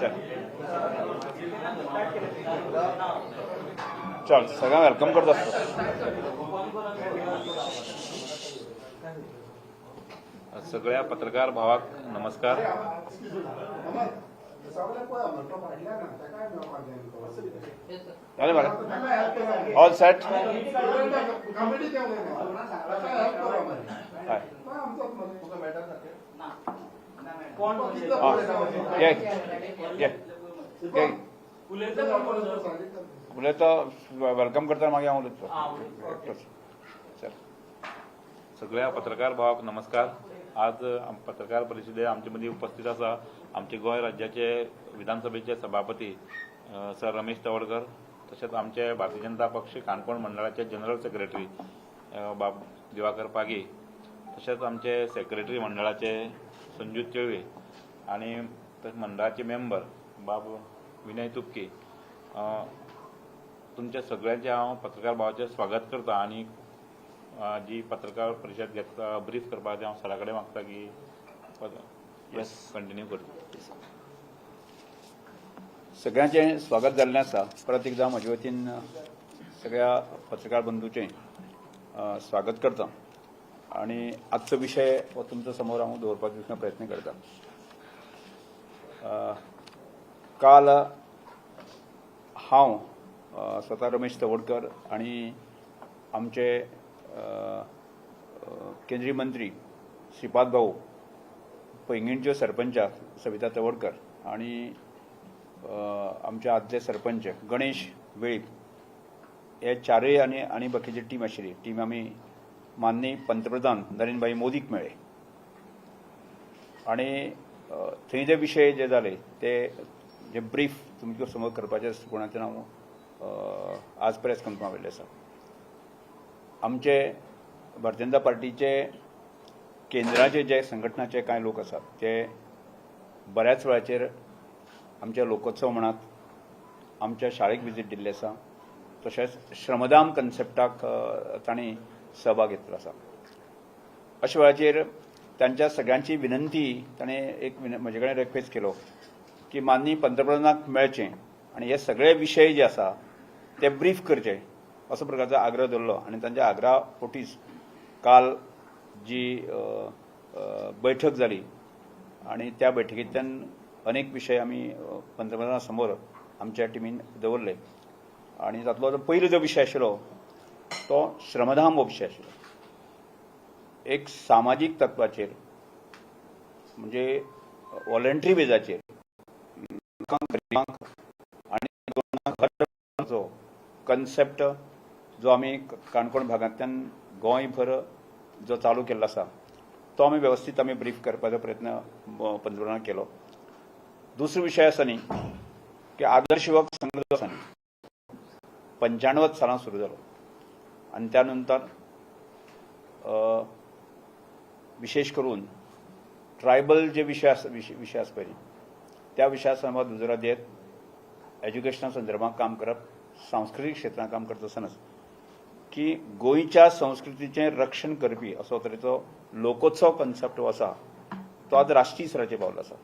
चल। चल सगळ्यांना वेलकम करत. सगळ्या पत्रकार भावाक नमस्कार. ऑल सेट हाय हा ये ये ये. उलय तो वेलकम करता मागीर हांव उलयतलो चल. सगळ्या पत्रकार भावाक नमस्कार. आज पत्रकार परिशदेत आमचे मदीं उपस्थित आसा आमचे गोंय राज्याचे विधानसभेचे सभापती सर रमेश तवडकर तशेंच आमचे भारतीय जनता पक्ष काणकोण मंडळाचे जनरल सेक्रेटरी बाब दिवाकर पागी तशेंच आमचे सेक्रेटरी मंडळाचे संजू तिळवे आणि मंडळाचे मेंबर बाब विनय तुपके तुमच्या सगळ्यांचे हांव पत्रकार भावाचे स्वागत करता आणि जी पत्रकार परिशद घेता ब्रीफ करपाक हांव सरा कडेन मागता की येस कंटिन्यू करता सगळ्यांचे स्वागत जाल्लें आसा परत एकदा म्हजे वतीन सगळ्या पत्रकार बंधूचें स्वागत करता. आणि आजचो विशय हो तुमच्यासमोर हांव दवरपाचो प्रयत्न करता. काल हांव स्वता रमेश तवडकर आणि आमचे केंद्रीय मंत्री श्रीपाद भाऊ पैंगीणच्यो सरपंच सविता तवडकर आणि आमचे आदले सरपंच गणेश वेळीप हे चारय आनी आनी बाकीची टीम आशिल्ली टीम आमी माननीय पंतप्रधान नरेंद्रभाई मोदीक मेळ्ळे. आणि थंय जे विशय जे जाले ते जे ब्रीफ तुमचे समोर करपाचे कोणाचें हांव आज प्रेस कॉन्फरन्स आवेल्ले आसा. आमचे भारतीय जनता पार्टीचे केंद्राचे जे संघटनाचे कांय लोक आसात ते बऱ्याच वेळाचेर आमच्या लोकोत्सव म्हणात आमच्या शाळेक विजीट दिल्ले आसा. तशेंच श्रमदाम कन्सेप्टाक तांणी सहभाग घेतलो आसा. अशा वेळाचेर तांच्या सगळ्यांची विनंती ताणें एक विन- म्हजे कडेन रिक्वेस्ट केलो की माननीय पंतप्रधानाक मेळचें आनी हे सगळे विशय जे आसा ते ब्रीफ करचे असो प्रकारचो आग्रह दवरलो आनी तांच्या आग्रहा पोटीच काल जी बैठक जाली आणि त्या बैठकींतल्यान अनेक विशय आमी पंतप्रधाना समोर आमच्या टिमीन दवरले आणि तातलो जो पयलो जो विशय आशिल्लो तो श्रमधाम हो विशय आशिल्लो एक सामाजीक तत्वाचेर म्हणजे व्हॉलंटरी बेजाचेर लोकांक गरिबांक आनी घर कन्सेप्ट जो आमी काणकोण भागांतल्यान गोंयभर जो चालू केल्लो आसा तो आमी वेवस्थीत आमी ब्रीफ करपाचो प्रयत्न अ, पंतप्रधानान केलो. दुसरो विशय आसा न्ही की आदर्श युवक संघ जो आसा न्ही. पंच्याण्णव सालांत सुरू जालो आनी त्या नंतर विशेष करून ट्रायबल जे विशय आस विशय विशय आसा पळय त्या विशया संदर्भात दुजोरा देत एज्युकेशना संदर्भात काम करप सांस्कृतीक क्षेत्रांत काम करता आसतनाच की गोंयच्या संस्कृतीचें रक्षण करपी असो तरेचो लोकोत्सव कन्सेप्ट जो आसा तो आज राष्ट्रीय स्तराचेर पावलो आसा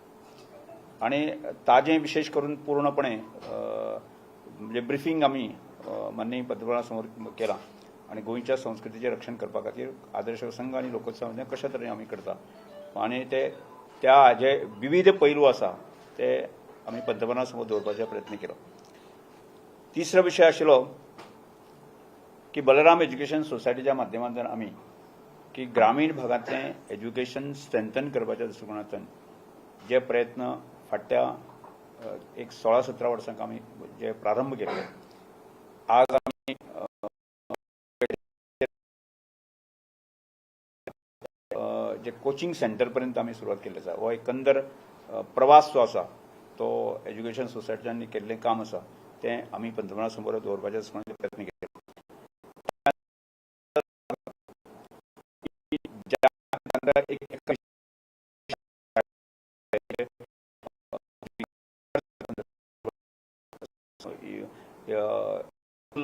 आणि ताजें विशेष करून पूर्णपणे म्हणजे ब्रिफींग आमी माननीय पंतप्रधाना समोर केलां. आनी गोंयच्या संस्कृतीचें रक्षण करपा खातीर आदर्श संघ आनी लोकोत्सव हें कशे तरेन आमी करता. आनी ते त्या जे विविध पैलू आसा ते आमी पंतप्रधाना समोर दवरपाचो प्रयत्न केलो. तिसरो विशय आशिल्लो की बलराम एज्युकेशन सोसायटीच्या माध्यमांतल्यान आमी की ग्रामीण भागांतलें एज्युकेशन स्ट्रेंथन करपाच्या दृश्टिकोनांतल्यान जे प्रयत्न फाटल्या एक सोळा सतरा वर्सांक आमी जे प्रारंभ केले आज जे कोचिंग सेंटर पर्यंत आमी सुरवात केल्ली आसा हो एकंदर प्रवास जो आसा तो एज्युकेशन सोसायटीच्यांनी केल्लें काम आसा तें आमी पंतप्रधाना समोर दवरपाचे प्रयत्न केले ज्या एक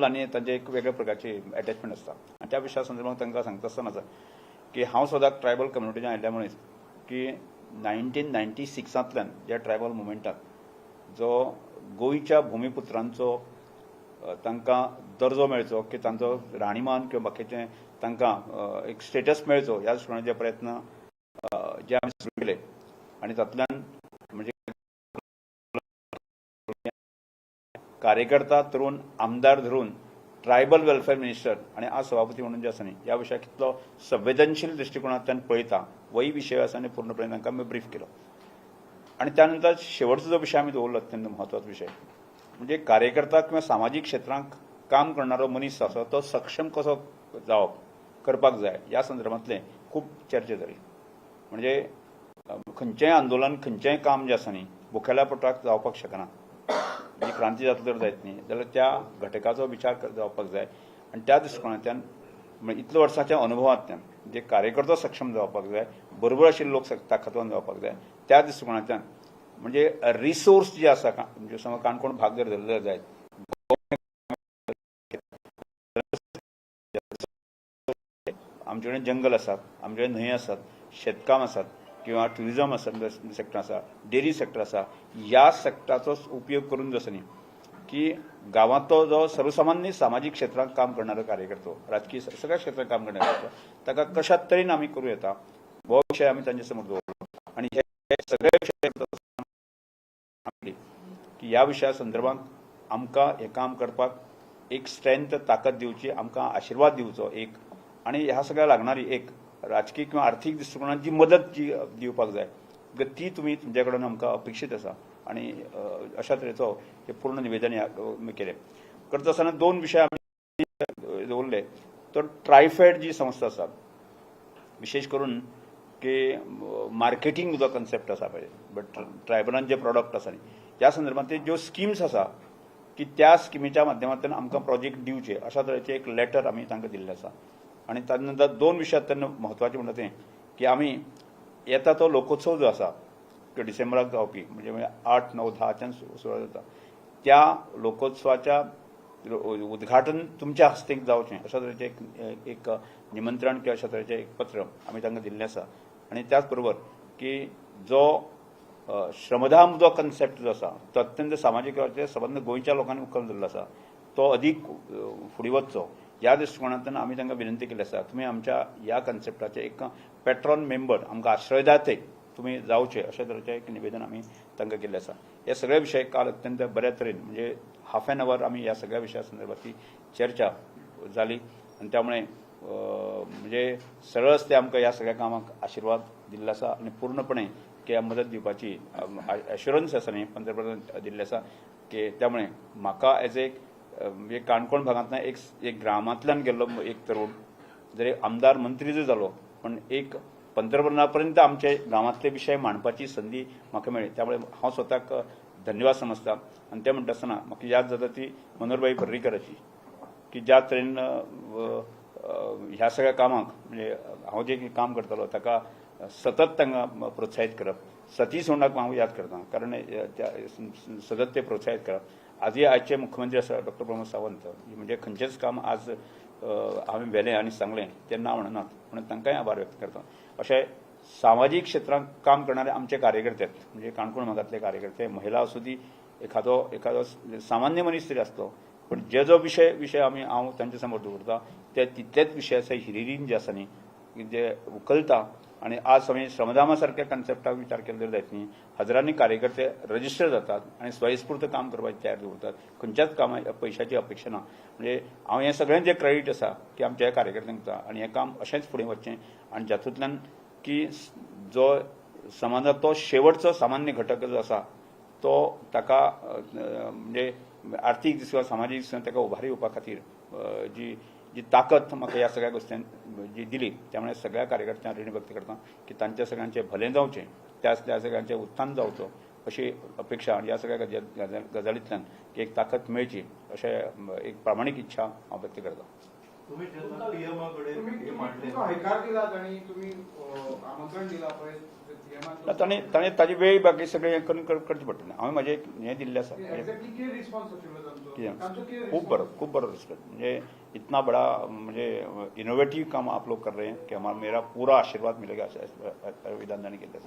आनी तांचे एक वेगळ्या प्रकारची अटॅचमेंट आसता आनी त्या विशया संदर्भात तांकां सांगता आसतना की हांव सदांच ट्रायबल कम्युनिटीच्यान आयिल्ल्या मनीस की नायन्टीन नायन्टी सिक्सांतल्यान ज्या ट्रायबल मुवमेंटाक जो गोंयच्या भुमिपुत्रांचो तांकां दर्जो मेळचो की तांचो राणीमान किंवा बाकीचें तांकां एक स्टेटस मेळचो ह्या दृश्टिकोनाचे प्रयत्न जे आमी सुरू केले. आनी तातूंतल्यान म्हणजे कार्यकर्ता तरुण आमदार धरून ट्रायबल वेलफेअर मिनिस्टर आणि आज सभापती म्हणून जे आसा न्ही ह्या विशयाक कितलो संवेदनशील दृश्टिकोनांतल्यान पळयता वही विशय आसा आनी पूर्णपणे तांकां मी ब्रीफ केलो. आणि त्यानंतर शेवटचो जो विशय आमी दवरलो अत्यंत म्हत्वाचो विशय म्हणजे कार्यकर्ता किंवा सामाजीक क्षेत्रांत काम करणारो मनीस आसा तो सक्षम कसो जावप करपाक जाय ह्या संदर्भांतले खूब चर्चा जाली म्हणजे खंयचेंय आंदोलन खंयचेंय काम जें आसा न्ही मुखेल्या पोटाक जावपाक शकना. ही क्रांती जातली जर जायत न्ही. जाल्यार त्या घटकाचो विचार जावपाक जाय. आनी त्या दृश्टिकोनांतल्यान म्हणजे इतल्या वर्सांच्या अनुभवांतल्यान जे कार्यकर्तो सक्षम जावपाक जाय बरोबर आशिल्ले लोक सक- जावपाक जाय त्या दृश्टिकोनांतल्यान म्हणजे रिसोर्स जे आसा म्हणजे समज काणकोण भाग जर धरले जायत आमचे कडेन जंगल आसात आमचे कडेन न्हंय आसात शेतकाम आसात किंवा ट्युरिजम आसा सेक्टर आसा डेरी सेक्टर आसा ह्या सेक्टराचो उपयोग करून जसो न्ही की गांवांतलो जो सर्वसामान्य सामाजीक क्षेत्रांत काम करणारो कार्यकर्तो राजकीय सगळ्या क्षेत्रांत काम करणारो कार्यकर्तो ताका कशा तरेन आमी करूं येता. हो विशय आमी तांचे समोर दवरलो आनी हे सगळे विशय की ह्या विशया संदर्भात आमकां हें काम करपाक एक स्ट्रेंथ ताकद दिवची आमकां आशिर्वाद दिवचो एक. आनी ह्या सगळ्या लागणारी एक राजकीय किंवा आर्थीक दृश्टिकोनात जी मदत जी दिवपाक जाय ती तुमी तुमचे कडेन आमकां अपेक्षीत आसा. आनी अशा तरेचो हे पूर्ण निवेदन ह्या- केलें. करता आसतना दोन विशय आमी दवरले तो ट्रायफेड जी संस्था आसा विशेष करून की मार्केटिंग जो कन्सेप्ट आसा पळय बट ट्रायबलान जे प्रॉडक्ट आसा न्ही त्या संदर्भात ज्यो स्किम्स आसा की त्या स्किमीच्या माध्यमांतल्यान आमकां प्रोजेक्ट दिवचे अशा तरेचे एक लेटर आमी तांकां दिल्ले आसा. आनी ताजे नंतर दोन विशय त्यांना म्हत्वाचे म्हणटा तें की आमी येता तो लोकोत्सव जो आसा तो डिसेंबराक जावपी म्हणजे आठ णव धाच्यान सुरवात जाता त्या लोकोत्सवाच्या उद्घाटन तुमच्या हस्तेक जावचें अशा तरेचें एक एक निमंत्रण किंवा अशा तरेचें एक पत्र आमी तांकां दिल्लें आसा आनी त्याच बरोबर की जो श्रमधाम जो कन्सेप्ट जो आसा तो अत्यंत सामाजीक वेळाचेर संबंद गोंयच्या लोकांनी मुखार धरलो आसा तो अदीक फुडें वचचो ह्या दृश्टिकोनांतल्यान आमी तांकां विनंती केली आसा तुमी आमच्या ह्या कन्सेप्टाचे एक पेट्रॉन मेंबर आमकां आश्रयदाते तुमी जावचे अशा तरेचें एक निवेदन आमी तांकां केल्लें आसा हे सगळे विशय काल अत्यंत बऱ्या तरेन म्हणजे हाफ एन अवर आमी ह्या सगळ्या विशया संदर्भातली चर्चा जाली आनी त्यामुळे म्हणजे सरळच ते आमकां ह्या सगळ्या कामाक आशिर्वाद दिल्लो आसा आनी पूर्णपणे की मदत दिवपाची अश्युरन्स आसा न्ही पंतप्रधान दिल्ले आसा की त्यामुळे म्हाका एज एक म्हणजे एक काणकोण भागांतल्यान एक एक ग्रामांतल्यान गेल्लो एक तरुण. जरी आमदार मंत्री जर जालो पण एक पंतप्रधाना पर्यंत आमचे गांवांतले विशय मांडपाची संदी म्हाका मेळ्ळी त्यामुळे हांव स्वताक धन्यवाद समजता. आनी ते म्हणटा आसतना म्हाका याद जाता ती मनोहरबाई पर्रीकराची की ज्या तरेन ह्या सगळ्या कामाक म्हणजे हांव जे काम करतालो ताका सतत तांकां प्रोत्साहीत करप. सतीश होंडाक हांव याद करता कारण त्या सतत ते प्रोत्साहीत करप. आजही आजचे मुख्यमंत्री आसा डॉक्टर प्रमोद सावंत म्हणजे खंयचेच काम आज हांवें व्हेलें आनी सांगलें तें ना म्हणनात म्हणून तांकांय आभार व्यक्त करता. अशें सामाजीक क्षेत्रांत काम करणारे आमचे कार्यकर्ते म्हणजे काणकोण भागातले कार्यकर्ते महिला असू दी एखादो एखादो सामान्य मनीस तरी असतो पण जे जो विशय विशय आमी हांव तांचे समोर दवरता ते तितलेच विशय आसा हिरिरीन जे आसा न्ही जे उखलता आनी आज समज श्रमधामा सारख्या कन्सेप्टाक विचार केला जायत न्ही. हजारांनी कार्यकर्ते रजिस्टर जातात आनी स्वयस्फूर्त काम करपाची तयार दवरतात खंयच्याच कामा पैशाची अपेक्षा ना म्हणजे हांव हें सगळें जे क्रेडिट आसा की आमच्या ह्या कार्यकर्त्यांक दिता आनी हें काम अशेंच फुडें वचचें आनी जातूंतल्यान की जो समाजांतलो शेवटचो सामान्य घटक जो आसा तो ताका म्हणजे आर्थीक किंवा सामाजीक दिसून ताका उभारी येवपा खातीर जी जी ताकद म्हाका ह्या सगळ्या गोश्टीन जी दिली त्यामुळे सगळ्या कार्यकर्त्यांक रिणी व्यक्त करता की तांच्या सगळ्यांचे भलें जावचें त्याच त्या सगळ्यांचें उत्थान जावचो अशी अपेक्षा ह्या सगळ्या गजा- गजालींतल्यान एक ताकद मेळची अशें एक प्रामाणीक इच्छा हांव व्यक्त करतां. तुम्ही जेन्ना पीएमा कडेन तुम्ही हे तुम्ही- मांडले तुमकां हयकार दिलात आणि तुम्ही आमंत्रण दिला ना ताणें ताणें ताजी वेळ बाकी सगळें हें करून कर- करचें पडटलें हांवें म्हाजें हें दिल्लें आसा रिस्पॉन्स खूब बड़ा खूब बड़ा रिस्पेक्ट मुझे इतना बड़ा मुझे इनोवेटिव काम आप लोग कर रहे हैं कि हमारा मेरा पूरा आशीर्वाद मिलेगा ऐसे विधानदानी के लिए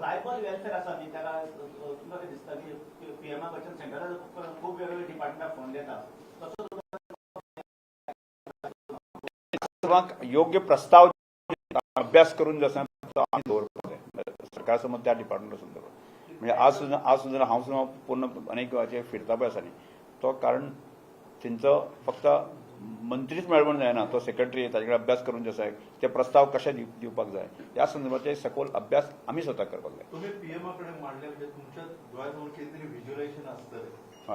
खूब वेगवेगळे डिपार्टमेंटाक फोन देता सगळ्यांक योग्य प्रस्ताव अभ्यास करून जो आसा तो आमी दवरपाक जाय सरकार समज त्या डिपार्टमेंट दवरप म्हणजे आज सुद्दां आज सुद्दां हांव सुद्दां पूर्ण अनेक वेळाचेर फिरता पळय आसा न्ही तो कारण तेंचो फक्त मंत्रीच मेळवण जायना. तो सेक्रेटरी ताचे कडेन अभ्यास करून जे आसा ते प्रस्ताव कशे दिव- दिवपाक जाय? ह्या संदर्भाचे सखोल अभ्यास आमी स्वता करपाक जाय. मांडले म्हणजे तुमच्या.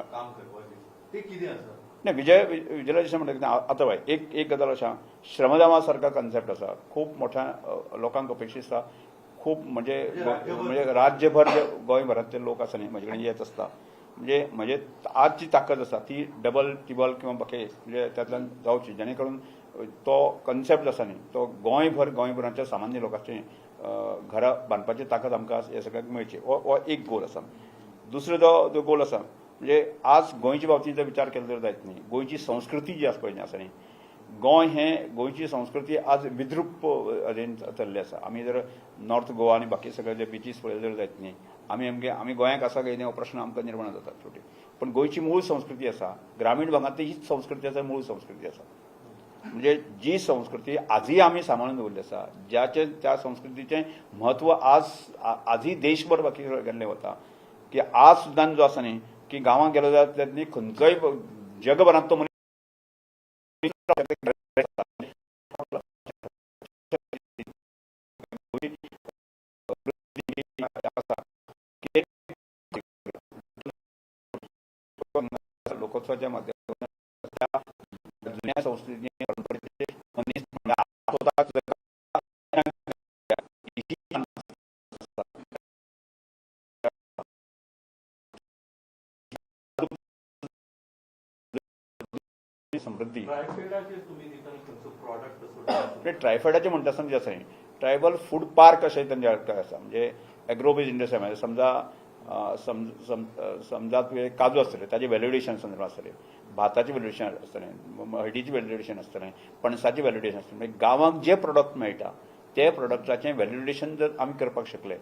काम करपाचें. ते कितें आसा नाही विजय विजयलायझेशन म्हणटा कितें आतां पळय एक एक गजाल अशा श्रमदामा सारका कन्सेप्ट आसा खूब मोठ्या लोकांक अपेक्षीत आसा खूब म्हणजे म्हणजे राज्यभर- म्हणजे राज्यभर जे गोंयभरांतले लोक आसा न्ही म्हजे कडेन येत आसता म्हणजे म्हणजे आज जी ताकद आसा ती डबल टिबल किंवा बाकी म्हणजे त्यातल्यान जावची जेणे करून तो कन्सेप्ट आसा न्ही तो गोंयभर गोंयभरांच्या सामान्य लोकांचे घरां बांदपाची ताकद आमकां हे सगळ्यांक मेळची. हो हो एक गोल आसा दुसरो जो जो गोल आसा म्हणजे आज गोंयच्या बाबतीत जर विचार केला तर जायत न्ही. गोंयची संस्कृती जी आसा पळय न्ही आसा न्ही. गोंय हें गोंयची संस्कृती आज विद्रूप हाजेन चल्ली आसा आमी जर नॉर्थ गोवा आनी बाकी सगळे जे बिचीस पळयले जर जायत न्ही. आमी आमगे आमी गोंयाक आसा काय न्ही हो प्रश्न आमकां निर्माण जाता शेवटी पण गोंयची मूळ संस्कृती आसा ग्रामीण भागांतली हीच संस्कृती आसा मूळ संस्कृती आसा म्हणजे जी संस्कृती आजही आम्ही सांबाळून दवरली आसा ज्याचे त्या संस्कृतीचें म्हत्व आज आजही देशभर बाकी गेल्लें वता की आज सुद्दां जो आसा न्ही की गांवांत गेलो जाल्यार त्यात खंयचोय जगभरांत तो मनीस लोकोत्सवाच्या माध्यमातून जुन्या संस्कृती समृद्धी. ट्रायफेडाचे म्हणटा आसतना जे आसा न्ही ट्रायबल फूड पार्क अशें तांचे आसा म्हणजे एग्रोबेज इंडस्ट्री म्हणजे समजा समजा तुवें काजू आसतले ताजे व्हॅल्युडेशन संदर्भात आसतलें भाताचें व्हॅल्युडेशन आसतलें हळदीचें व्हॅल्युडेशन आसतलें पणसाचें व्हॅल्युडेशन आसतलें म्हणजे गांवांक जे प्रोडक्ट मेळटा ते प्रोडक्टाचें व्हॅल्युडेशन जर आमी करपाक शकले.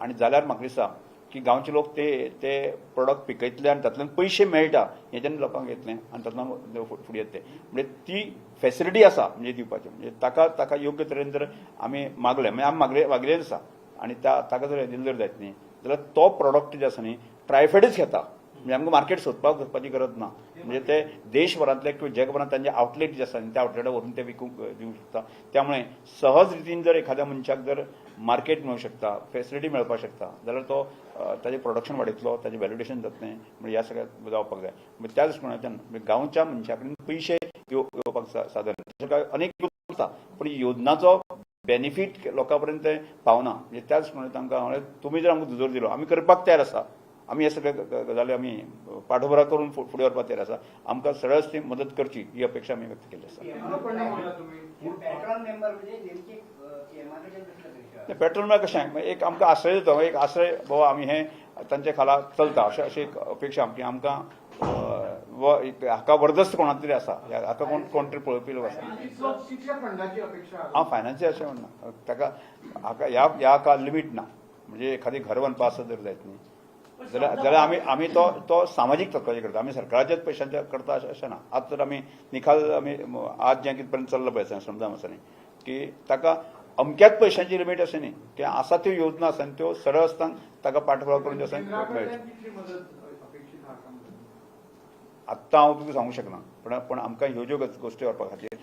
आनी जाल्यार म्हाका दिसता की गांवचे लोक ते ते प्रोडक्ट पिकयतले आनी तातूंतल्यान पयशे मेळटा हे जेन्ना लोकांक येतले आनी तातूंतल्यान फुडें येतले. म्हणजे ती फेसिलिटी आसा म्हणजे दिवपाची. म्हणजे ताका ताका योग्य तरेन जर आमी मागले. म्हणजे आमी मागले मागलेच आसा. आनी त्या ताका जर दिलें जर जायत न्ही जाल्यार तो प्रोडक्ट जे आसा न्ही ट्रायफेडच घेता. म्हणजे आमकां मार्केट सोदपाक वचपाची गरज ना. म्हणजे ते देशभरांतले किंवा जगभरांत तांचे आउटलेट जे आसा त्या आउटलेटार व्हरून ते विकूंक दिवंक शकता. त्यामुळे सहज रितीन जर एखाद्या मनशाक जर मार्केट मेळूंक शकता फेसिलिटी मेळपाक शकता जाल्यार तो ताजें प्रोडक्शन वाडयतलो ताजें व्हॅल्युडेशन जातलें म्हणजे ह्या सगळ्याक जावपाक जाय. म्हणजे त्या दृश्टीकोनाच्यान गांवच्या मनशा कडेन पयशे येवपाक साधन. अनेक योजना आसा पण योजनाचो बेनिफीट लोकां पर्यंत ते पावना. म्हणजे त्या दृश्टिकोनांतल्यान आमकां हांवें तुमी जर आमकां दुजोर दिलो आमी करपाक तयार आसा. आमी हे सगळे गजाली आमी पाठोबरा करून फुडें व्हरपाक तयार आसा आमकां सरळच ती मदत करची ही अपेक्षा आमी व्यक्त केली आसा पेट्रोल म्हळ्यार कशें म्हणजे एक आमकां आश्रय दिता एक आश्रय बाबा आमी हे तांचे खाला चलता अशें अशी एक अपेक्षा आमची. आमकां व हाका वर्दस्त कोणाक तरी आसा ह्या- हाका कोण कोण तरी पळोवपी लोक आसा? हांव फायनान्शियल अशें म्हणना ताका हाका ह्या ह्या हाका लिमीट ना. म्हणजे एखादी घर बांदपा आसत जर जायत न्ही जाल्यार जाल्यार आमी आमी तो तो सामाजीक तत्वाचेर करता. आमी सरकाराच्याच पयशांचे करता अशें ना. आज तर आमी निखाल आमी आज जें कितें पर्यंत चल्लां पळय समजा आसा न्ही. की ताका अमक्याच पयशांची लिमीट अशें न्ही. की आसा त्यो योजना आसा त्यो सरळ आसतना ताका पाठपुराव करून जे आसा? आत्तां हांव तुका सांगूंक शकना पण पण आमकां ह्यो ज्यो गोश्टी व्हरपा खातीर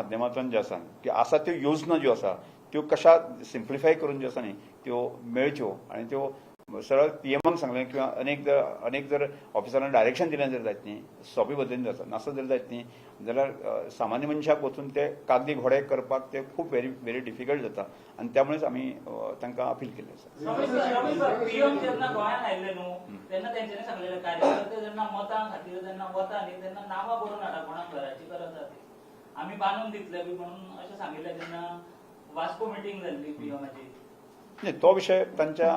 माध्यमांतल्यान जे आसा की आसा त्यो योजना ज्यो आसा त्यो कशा सिम्प्लिफाय करून ज्यो आसा न्ही त्यो मेळच्यो आनी त्यो सरळ पीएमाक सांगलें किंवा अनेक जर अनेक जर ऑफिसरांनी डायरेक्शन दिलें जर जायत न्ही सोंपे पद्दतीन जाता नासत जर जायत न्ही जाल्यार सामान्य मनशाक वचून ते कागदी घोडे करपाक ते खूब व्हेरी व्हेरी डिफिकल्ट जाता. आनी त्यामुळेच आमी तांकां अपील केलें आसा आम्ही बांदून दितले बी म्हणून अशें सांगिल्लें जेन्ना वास्को मिटींग जाल्ली पियमाची नाही तो विषय त्यांच्या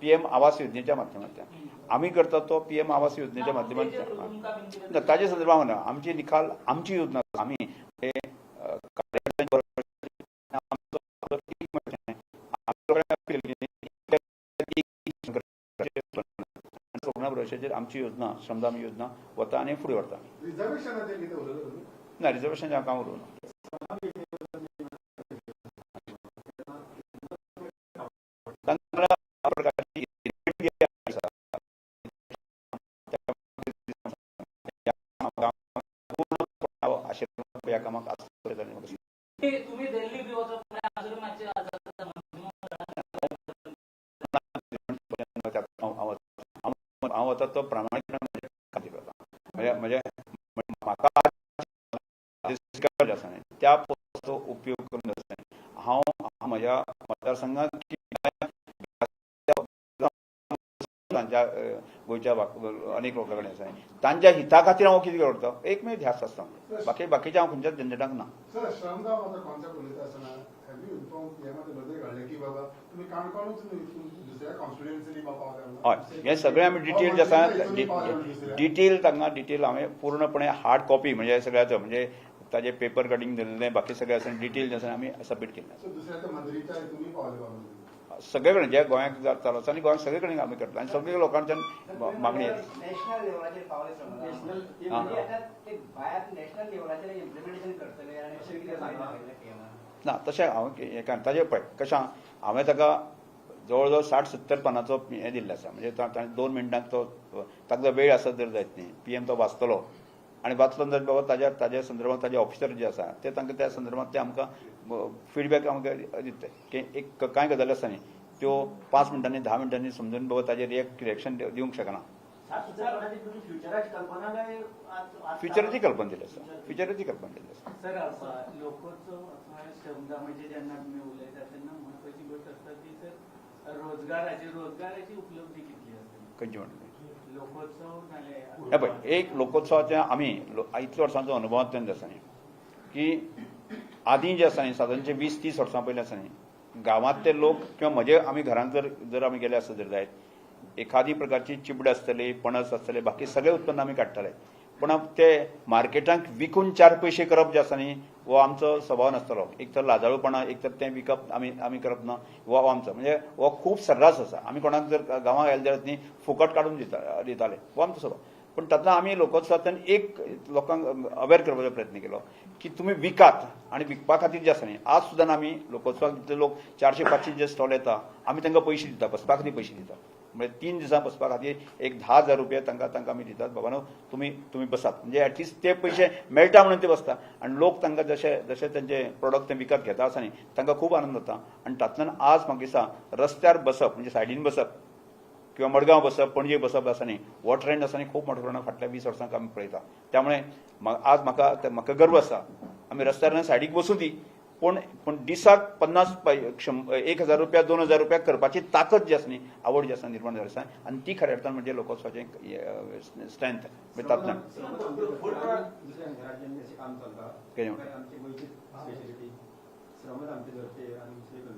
पीएम आवास योजनेच्या माध्यमातून आम्ही करता तो पीएम आवास योजनेच्या माध्यमातून ताच्या संदर्भात आमची निकाल आमची योजना आम्ही आमची योजना श्रमदान योजना वता आणि फुडें व्हरता रिझर्वेशनाचेर कितें उलयता तुमी ना रिजर्वेशन हांव काम उलोवना तांकां प्रकारची आसा. पूर्ण आशिर्वाद ह्या कामाक आसतले जाल्यार म्हाका दिसता. तुम्ही दिल्ली बी वचप म्हणल्यार हांगासर मातशें आजाराचो हांव- हांव- हांव- हांव वता तो प्रामाणीकपणान खातीर वता म्हणजे म्हणजे म्हाका आसा न्ही त्या पोस्टाचो उपयोग करून आसा न्ही. हांव म्हज्या मतदारसंघात तांच्या गोंयच्या अनेक लोकां कडेन आसा. तांच्या हिता खातीर हांव कितें करता एकमेव ध्यास आसता बाकी बाकीचे हांव खंयच्याच झंझटाक ना. हय. हे सगळें आमी डिटेल जे आसा डिटेल तांकां डिटेल हांवें पूर्णपणे हार्ड कॉपी म्हणजे सगळ्याचो म्हणजे ताजे पेपर कटींग दिल्लें बाकी सगळें आसा डिटेल जे आसा आमी सबमीट केल्लें सगळे कडेन जे गोंयाक चालू आसा आनी गोंयाक सगळे कडेन आमी करता आनी सगळे. लोकांच्यान मागणी हा. म्हणजे ना तशें हांव हें काय ताजें पळय कशें? हांवें ताका जवळ जवळ साठ सत्तर पानांचो हें दिल्लें आसा म्हणजे ताणें दोन मिनटांक तो ताका जर वेळ आसत जर जायत न्ही. पी एम तो वाचतलो. आनी वाचलो जाल्यार बाबा ताज्या ताज्या संदर्भात ताजे ऑफिसर जे आसा ते तांकां त्या संदर्भात ते आमकां फिडबॅक आमकां दितले की एक कांय गजाली आसा न्ही त्यो पांच मिनटांनी धा मिनटांनी समजून बाबा ताजेर रिएक्ट रिएक्शन दिवंक शकना. फ्युचराची कल्पना काय आज- आज- फ्युचराची कल्पना दिली आसा फ्युचराची कल्पना दिली आसा सर लोकोत्सव श्रमदामाचे जेन्ना तुमी उलयता तेन्ना म्हत्वाची गोष्ट आसता ती सर रोजगाराची रोजगाराची उपलब्धी कितली आसता खंयची म्हणटा हे पळय एक लोकोत्सवाच्या आमी लो- इतल्या वर्सांचो अनुभवांतल्यान जे आसा न्ही की आदीं जे आसा न्ही सादारणचे वीस तीस वर्सां पयलीं आसा न्ही गांवांतले लोक किंवा म्हजे आमी घरांत जर जर आमी गेले आसत जर जायत एखादी प्रकारची चिबड आसतली पणस आसतले बाकी सगळे उत्पन्न आमी काडटाले पूण ते मार्केटांत विकून चार पयशे करप जे आसा न्ही हो आमचो स्वभाव नासतलो. एक तर लाजाळूपणा एक तर तें विकप आमी आमी करप ना हो आमचो. म्हणजे हो खूब सर्रास आसा. आमी कोणाक जर गांवांत गेले जाल्यार न्ही फुकट काडून दिता दिताले. हो आमचो स्वभाव. पूण तातूंत आमी लोकोत्सवांतल्यान एक लोकांक अवेअर करपाचो प्रयत्न केलो की तुमी विकात आनी विकपा खातीर जे आसा न्ही आज सुद्दां आमी लोकोत्सवाक जितले लोक चारशे पांचशे जे स्टॉल येता आमी तांकां पयशे दिता बसपा खातीर पयशे दिता. म्हणजे तीन दिसां बसपा खातीर एक धा हजार रुपया तांकां तांकां आमी दितात. बाबा तुमी तुमी बसात म्हणजे एटलिस्ट ते पयशे मेळटा म्हणून ते बसता. आनी लोक तांकां जशे जशे तेंचे प्रोडक्ट ते विकत घेता आसा न्ही. तांकां खूब आनंद जाता आनी तातूंतल्यान आज म्हाका दिसता रस्त्यार बसप म्हणजे सायडीन बसप किंवा मडगांव बसप पणजे बसप आसा न्ही. हो ट्रेंड आसा न्ही खूब मोठ्या प्रमाणात फाटल्या वीस वर्सांक आमी पळयता. त्यामुळे आज म्हाका म्हाका गर्व आसा आमी रस्त्यार सायडीक बसूं दी पूण पूण दिसाक पन्नास शं- एक हजार रुपया दोन हजार रुपया करपाची ताकद जी आसा न्ही आवड जी आसा निर्माण जाल्ली आसा आनी ती खऱ्या अर्थान म्हणजे लोकोत्सवाचे स्ट्रेंथ तातल्यान कितें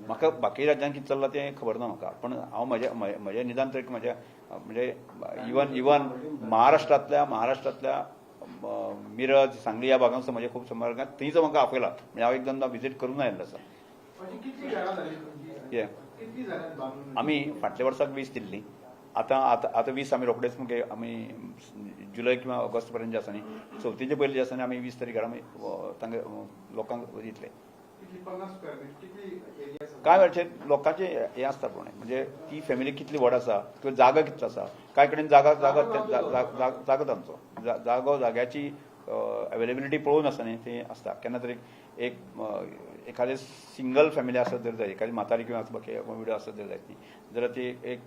म्हाका बाकी राज्यांत कितें चल्लां तें खबर ना म्हाका. पण हांव म्हज्या म्हजें निदान तरी म्हज्या म्हणजे इवन इवन महाराष्ट्रांतल्या महाराष्ट्रांतल्या मिरज सांगली ह्या भागांत म्हजे खूब संपर्कांत. थंयचो म्हाका आपयला म्हणजे हांव एकदमदा विजीट करून आयिल्लो आसा म्हणजे बांदून आमी फाटल्या वर्साक वीस दिल्ली. आतां आतां आतां वीस आमी रोखडेच मुगे आमी जुलय किंवा ऑगस्ट पर्यंत जे आसा न्ही. चवथीचे पयलीं जे आसा न्ही आमी वीस तरी घरां तांकां लोकांक दितले कांय वेळाचेर लोकांचे हे आसता पूण. म्हणजे ती फॅमिली कितली व्हड आसा किंवा जागा कितलो आसा कांय कडेन जागा जागा ते- जागो. तांचो जागो जाग्याची अवेलेबिलिटी पळोवन आसा न्ही ती आसता केन्ना तरी एक एखादे सिंगल फॅमिली आसत जर जाय एखादी म्हातारी किंवा बाकी विडो आसत जर जायत न्ही जाल्यार ती एक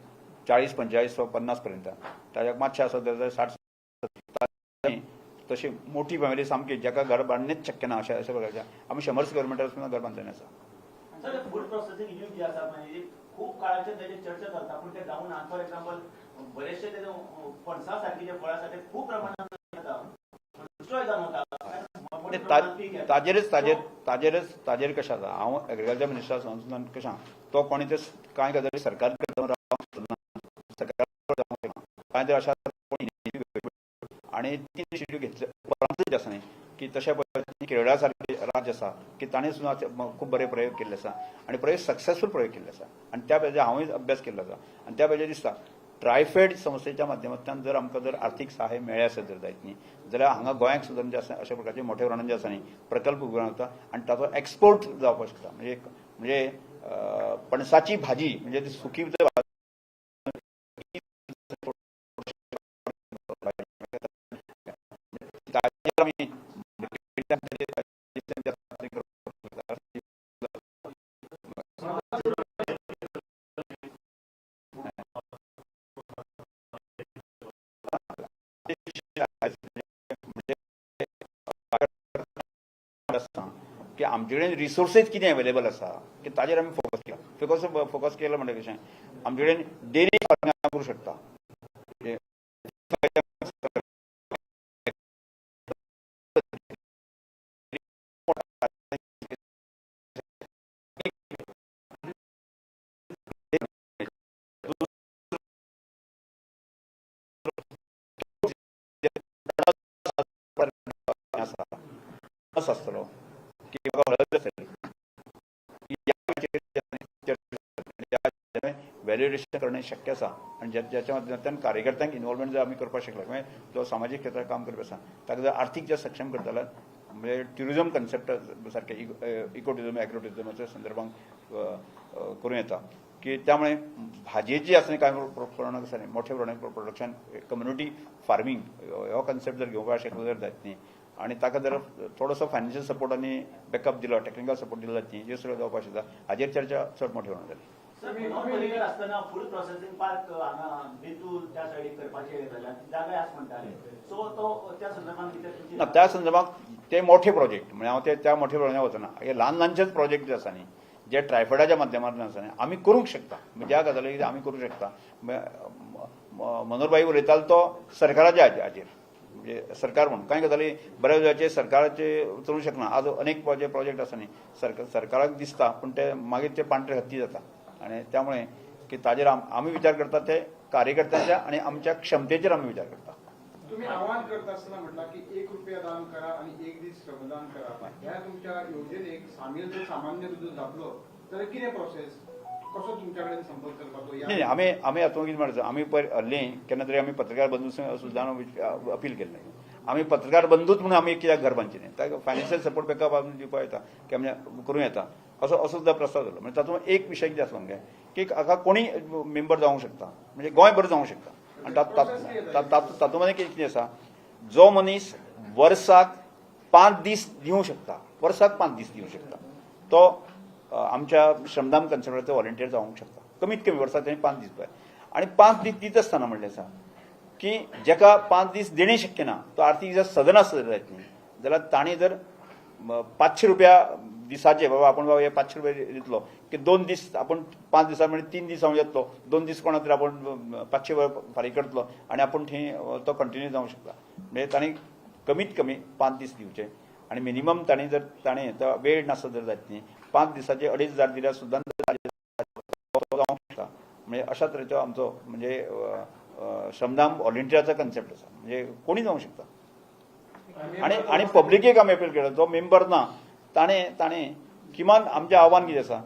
चाळीस पंचेचाळीस वा पन्नास पर्यंत. ताज्याक मातशें आसत जाल्यार साठ तशी मोठी फॅमिली सामकी जाका घर बांदणेच शक्य ना अशा अशा प्रकारच्या. आमी शंबर स्क्वेअर मिटर घर बांदलेलें आसा सर फूड प्रोसेसिंग युनिट जे आसा म्हणजे खूप काळाचे त्याची चर्चा जाता पण ते जाऊन आज फॉर एक्झाम्पल बरेचसे त्याचे फणसा सारखी जे फळ आसा ते खूप प्रमाणात डिस्ट्रॉय जावन वता नाही, ता- ताजेरच ताजेर ताजेरच ताजेर कशें आसा हांव एग्रीकल्चर मिनिस्टर संसदान कशें? तो कोणी ते कांय गजाली सरकार. कांय तर अशा. आणि ती इनिशिएटीव घेतले. उपरांतूच आसा न्ही की तशा पद्दतीन केरळा सारखे राज्य आसा की ताणें सुद्दां खूब बरे प्रयोग केल्ले आसा आनी प्रयोग सक्सेसफूल प्रयोग केल्ले आसा आनी त्या पेजे हांवूय अभ्यास केल्लो आसा आनी त्या पेजे दिसता ट्रायफेड संस्थेच्या माध्यमांतल्यान जर आमकां जर आर्थीक सहाय्य मेळ्ळें आसत जर जायत न्ही जाल्यार हांगा गोंयाक सुद्दां जे म्हणजे आसा अशा प्रकारचे मोठ्या प्रमाणान जे म्हणजे आसा न्ही प्रकल्प उबे जाता आनी ताचो एक्सपोर्ट जावपाक शकता. म्हणजे म्हणजे पणसाची भाजी म्हणजे ती सुकी आसा की आमचे रिसोर्सीस अवेलेबल आसा की ताजेर फोकस केला फोकस फोकस डेली शकता असं आसतलो की हळद आसतली व्हॅल्युएशन करणें शक्य आसा आनी ज्या- ज्याच्या माध्यमांतल्यान कार्यकर्त्यांक इन्वॉल्वमेंट जर आमी करपाक शकले म्हणजे जो सामाजीक क्षेत्रात काम करपी आसा ताका जर आर्थीक जे सक्षम करताले म्हणजे ट्युरिझम कन्सेप्ट सारखे इको ट्युरिझम एग्रो ट्युरिझमाच्या संदर्भात करूं येता की त्यामुळे भाजयेची आसली काय प्रमाणात आसा न्ही मोठ्या प्रमाणात प्रोडक्शन कम्युनिटी फार्मींग हो कन्सेप्ट जर घेवपाक शकलो जर जायत न्ही आणि ताका जर थोडोसो फायनान्शियल सपोर्ट आनी बॅकअप दिलो टेक्निकल सपोर्ट दिलो न्ही जे सगळें जावपाक शकता हाजेर चर्चा चड मोठी होणार जाली सर नॉन पलिकर असताना फूड प्रोसेसिंग पार्क हांगा बेतूल त्या सायडीक करपाचें जाल्यार जागा आसा म्हणटाले सो तो त्या संदर्भात ना त्या संदर्भात ते मोठे प्रोजेक्ट म्हणजे हांव ते त्या मोठ्या प्रमाणात वचना हे ल्हान ल्हानशेच प्रोजेक्ट जे आसा न्ही जे ट्रायफेडाच्या माध्यमांतल्यान आसा न्ही आमी करूंक शकता. म्हणजे ज्या गजाली आमी करूंक शकता. म- म- मनोहरभाई उलयतालो तो सरकाराच्या हाजे- हाजेर. म्हणजे सरकार म्हणून. कांय गजाली बऱ्याच वेळाचेर सरकाराचे चलूं शकना आज अनेक जे प्रोजेक्ट आसा न्ही सरकार सरकाराक दिसता पूण ते मागीर ते पांढरे हत्ती जाता. आणि त्यामुळे की ताजेर आम- आमी विचार करतात ते कार्यकर्त्यांच्या आणि आमच्या क्षमतेचेर आमी विचार करता. तुम्ही आवाहन करत असताना म्हटला की एक रुपया दान करा आणि एक दीस श्रमदान करा. ह्या तुमच्या योजनेक सामील जर सामान्य जर जातलो तर किती प्रोसेस कसो तुमच्या कडेन संपर्क करपाचो नाही नाही, आम्ही आम्ही हातूंत कितें आमी पयर हल्ली केन्ना तरी आमी पत्रकार बंधू सुद्दां अपील केल्लें आमी पत्रकार बंधूच म्हणून आमी कित्याक घर बांदची न्ही. ताका फायनान्शियल सपोर्ट बॅकअप आमी दिवपाक येता की आमी करूं येता असो असो सुद्दां प्रस्ताव जालो म्हणजे तातूंत एक विशय कितें आसलो मगे की हाका कोणी मेंबर जावंक शकता म्हणजे गोंय बरें जावंक शकता. आनी तात- तात- तात- तात- तातूंत मध्ये कितें आसा जो मनीस वर्साक पांच दीस दिवंक शकता वर्साक पांच दीस दिवंक शकता तो आमच्या श्रमदाम कन्सल्टंटाचो व्हॉलंटियर जावंक शकता. कमीत कमी वर्सा ताणें पांच दीस पळय आणि पांच दीस दित आसतना म्हणलें आसा की जेका पांच दीस देणे शक्य ना तो आर्थीक जर सदन आसत जायत न्ही. जाल्यार ताणें जर म, पांचशे रुपया दिसाचे बाबा आपण बाबा हे पाचशे रुपया दितलो की दोन दीस आपण पांच दिसां म्हणजे तीन दीस हांव येतलो दोन दीस कोणा तरी आपण पाचशे रुपया फारीक करतलो आनी आपूण थंय तो कंटिन्यू जावंक शकता म्हणजे ताणी कमीत कमी पांच दीस दिवचे आणि मिनिमम ताणी जर ताणें वेळ नासत जर जायत न्ही. पांच दिसाचे अडीच हजार दिल्यार सुद्दां जावंक शकता म्हणजे अशा तरेचो आमचो म्हणजे श्रमदान व्हॉलंटियराचो कन्सेप्ट आसा म्हणजे कोणी जावंक शकता? आणि आणि पब्लिकेक आमी अपील केलो. जो मेंबर ना ताणें ताणें किमान आमचें आव्हान कितें आसा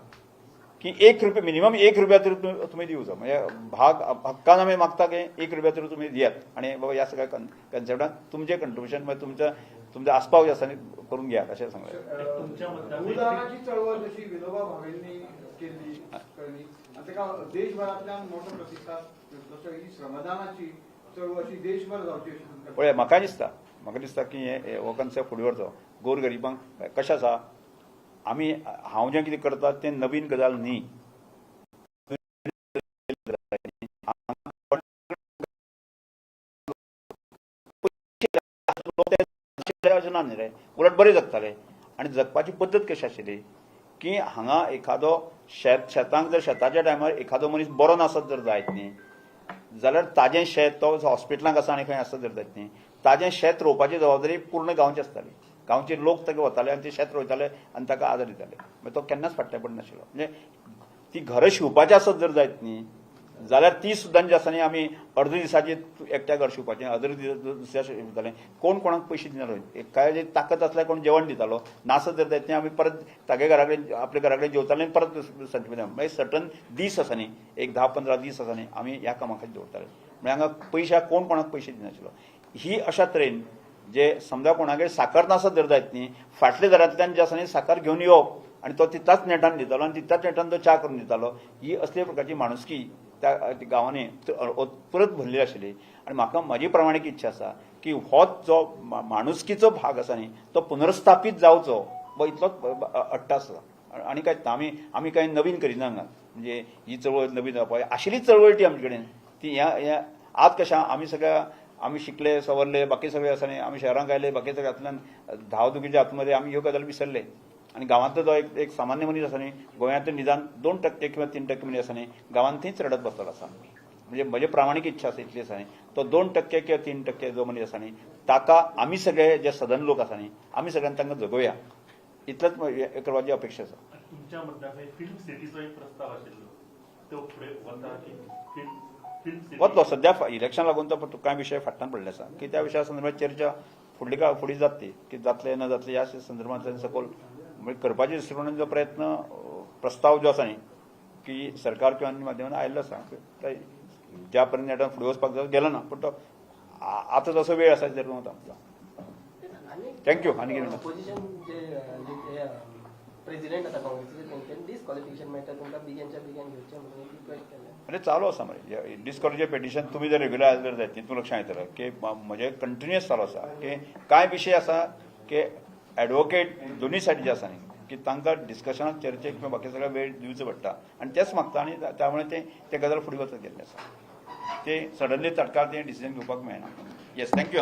की एक रुपया मिनिमम एक रुपया तरी तुम्ही तुमी दिवचो म्हणजे भाग हक्कान आमी मागता की एक रुपया तरी तुमी दियात. आणि बाबा ह्या सगळ्या कन कन्सेप्टान तुमचें कंट्रिब्युशन म्हणजे तुमच्या तुमचे आस्पाव जे आसा न्ही करून घेयात अशें मतान भूदानाची चळवळ जशी विनोबा भावेंनी केली देशभरांतल्यान मोठो प्रतिसाद जसो ही श्रमदानाची चळवळ अशी देशभर जावची पळय म्हाका दिसता म्हाका दिसता की हे हे कन्सेप्ट फुडें व्हरचो गोर गरिबांक कशें आसा आमी हांव जें कितें करता तें नवीन गजाल न्ही. ना न्ही रे उलट बरें जगताले. आनी जगपाची पद्दत कशी आशिल्ली की हांगा एखादो शेत शेतांक जर शेताच्या टायमार एखादो मनीस बरो नासत जर जायत न्ही जाल्यार ताजें शेत तो हॉस्पिटलांत आसा आनी खंय आसत जर जायत न्ही ताजें शेत रोवपाची जबाबदारी पूर्ण गांवची आसताली. गांवचे लोक ताका वताले आनी ते शेत रोयताले आनी ताका आदार दिताले. मागीर तो केन्नाच फाटल्या पडनाशिल्लो. म्हणजे ती घरां शिवपाची आसत जर जायत न्ही जाल्यार ती सुद्दां जी आसा न्ही आमी अर्द दिसाची एकट्या घर शिवपाचें अर्द दिसा दुसऱ्या शिवतालें कोण कोणाक पयशे दिनालो काय जे आसल्यार कोण जेवण दितालो नासत जर तें न्ही आमी परत तागे घरा कडेन आपल्या घरा कडेन जेवताले आनी परत सांजचे मागीर सटन दीस आसा न्ही एक धा पंदरा दीस आसा न्ही आमी ह्या कामा खातीर दवरताले. म्हणजे हांगा पयशाक कोण कोणाक पयशे दिनाशिल्लो? ही अशा तरेन जे समजा कोणागेर साकर नासत जर जायत न्ही फाटल्या दरांतल्यान जे आसा न्ही साकर घेवन येवप आनी तो तिताच नेटान दितालो आनी तिताच नेटान तो च्या करून दितालो ही असले प्रकारची माणुसकी त्या गांवांनी परत भरलेली आशिल्ली आनी म्हाका म्हजी प्रमाणीक इच्छा आसा की हो जो माणुसकीचो भाग आसा न्ही तो पुनर्स्थापीत जावचो व इतलोच अट्टास आसा आनी कांयच ना आमी आमी कांय नवीन करिना हांगा म्हणजे ही चळवळ नवीन जावपाक आशिल्ली चळवळ ती आमचे कडेन ती ह्या ह्या आज कशें आमी सगळ्या आमी शिकले सवरले बाकी सगळे आसा न्ही आमी शहरांत आयले बाकी सगळ्यांतल्यान धांवधुकीच्या हातमध्ये आमी ह्यो गजाली विसरले. आनी गांवांतलो जो एक एक सामान्य मनीस आसा न्ही गोंयांत निदान दोन टक्के किंवा तीन टक्के मनीस आसा न्ही गांवांत थंयच रडत बसलेलो आसा म्हणजे म्हजी प्रामाणीक इच्छा आसा इतली आसा न्ही तो दोन टक्के किंवा तीन टक्के जो मनीस आसा न्ही ताका आमी सगळे जे सदन लोक आसा न्ही आमी सगळ्यांनी तांकां जगोवया इतलेंच म्हजे- करपाची अपेक्षा आसा तुमच्या मतान फिल्म सिटीचो एक प्रस्ताव आशिल्लो तो फुडें वता की फिल्म फिल्म सिटी वतलो सध्या इलेक्शन लागून तो कांय विशय फाटल्यान पडले आसा की त्या विशया संदर्भात चर्चा फुडली काळ फुडें जातली की जातले न जातले ह्या संदर्भात सकोल म्हणजे करपाचे जो प्रयत्न प्रस्ताव जो आसा न्ही की सरकार किंवा अन्य माध्यमान आयिल्लो आसा ज्या पर्यंत नेटान फुडें वचपाक जाय गेलो ना पूण तो आतां जसो वेळ आसा तेर वता थँक्यू आनी कितें प्रेसिडेंट आसा काँग्रेसीचे तेंच्यानी डिस्कॉलिफिकेशन मेळटा तुमकां बेगीनच्या बेगीन घेवचें म्हणून रिक्वेस्ट केलें म्हणजे चालू आसा मरे डिस्कॉलचे पेटिशन तुम्ही जर रेग्युलर आयले जायत तितून लक्षात येतलं की? म- म्हणजे कंटिन्युअस चालू आसा की कांय विशय आसा की एडवोकेट दोन्ही सायडीचे आसा न्ही. की तांकां डिस्कशनाक चर्चेक किंवा बाकी सगळ्या वेळ दिवचो पडटा आनी तेच मागता आनी त्या- त्यामुळे ते ते गजाल फुडें वचत गेल्ले आसा ते सडनली तत्काळ ते डिसिजन घेवपाक मेळना येस थँक्यू